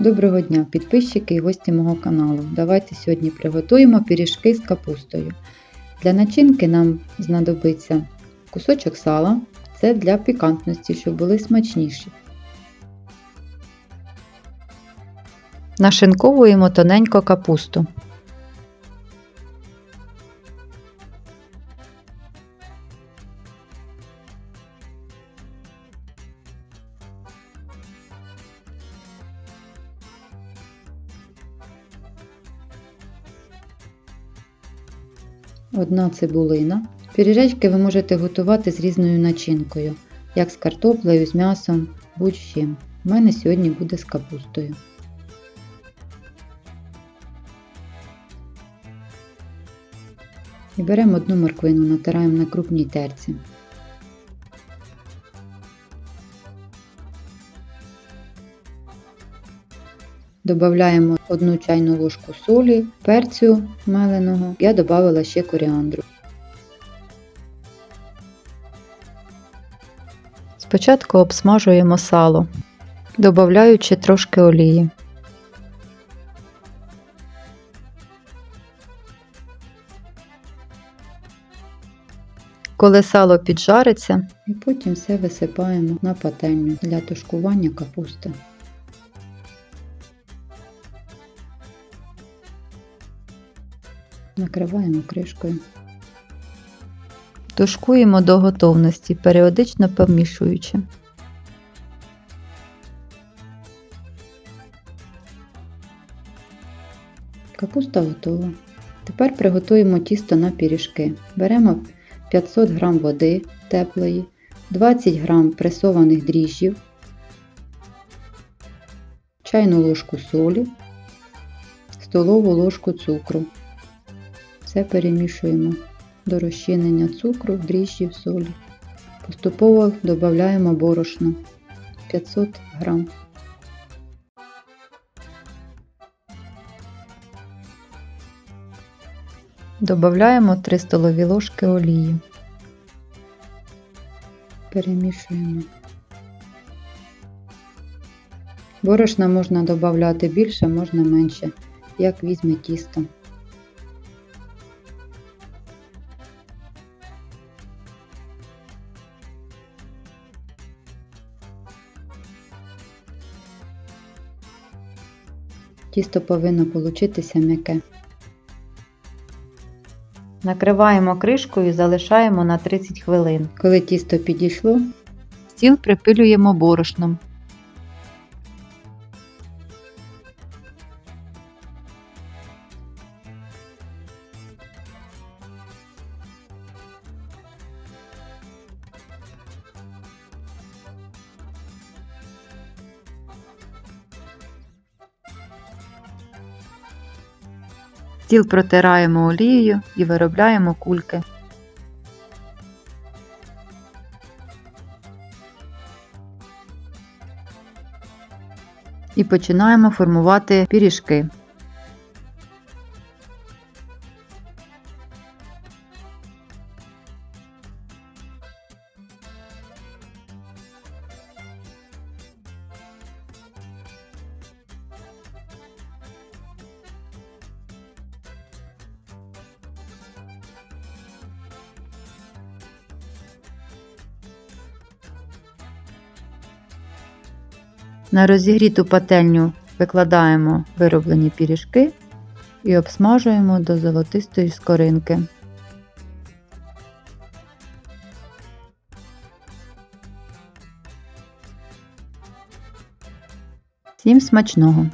Доброго дня, підписчики і гості мого каналу. Давайте сьогодні приготуємо пиріжки з капустою. Для начинки нам знадобиться кусочок сала, це для пікантності, щоб були смачніші. Нашинковуємо тоненько капусту. Одна цибулина. Піріжечки ви можете готувати з різною начинкою, як з картоплею, з м'ясом, будь-чим. У мене сьогодні буде з капустою. І беремо одну морквину, натираємо на крупній терці. Додаємо одну чайну ложку солі, перцю меленого. Я додала ще коріандру. Спочатку обсмажуємо сало, додаючи трошки олії. Коли сало піджариться, і потім все висипаємо на пательню для тушкування капусти. Накриваємо кришкою. Тушкуємо до готовності, періодично помішуючи. Капуста готова. Тепер приготуємо тісто на пиріжки. Беремо 500 г води теплої, 20 г пресованих дріжджів, чайну ложку солі, столову ложку цукру. Все перемішуємо до розчинення цукру, дріжджів, солі. Поступово додаємо борошно 500 г. Додаємо 3 столові ложки олії. Перемішуємо. Борошна можна додати більше, можна менше, як візьме тісто. Тісто повинно получитися м'яке. Накриваємо кришкою і залишаємо на 30 хвилин. Коли тісто підійшло, стіл припилюємо борошном. Стіл протираємо олією і виробляємо кульки. І починаємо формувати пиріжки. На розігріту пательню викладаємо вироблені пиріжки і обсмажуємо до золотистої скоринки. Всім смачного!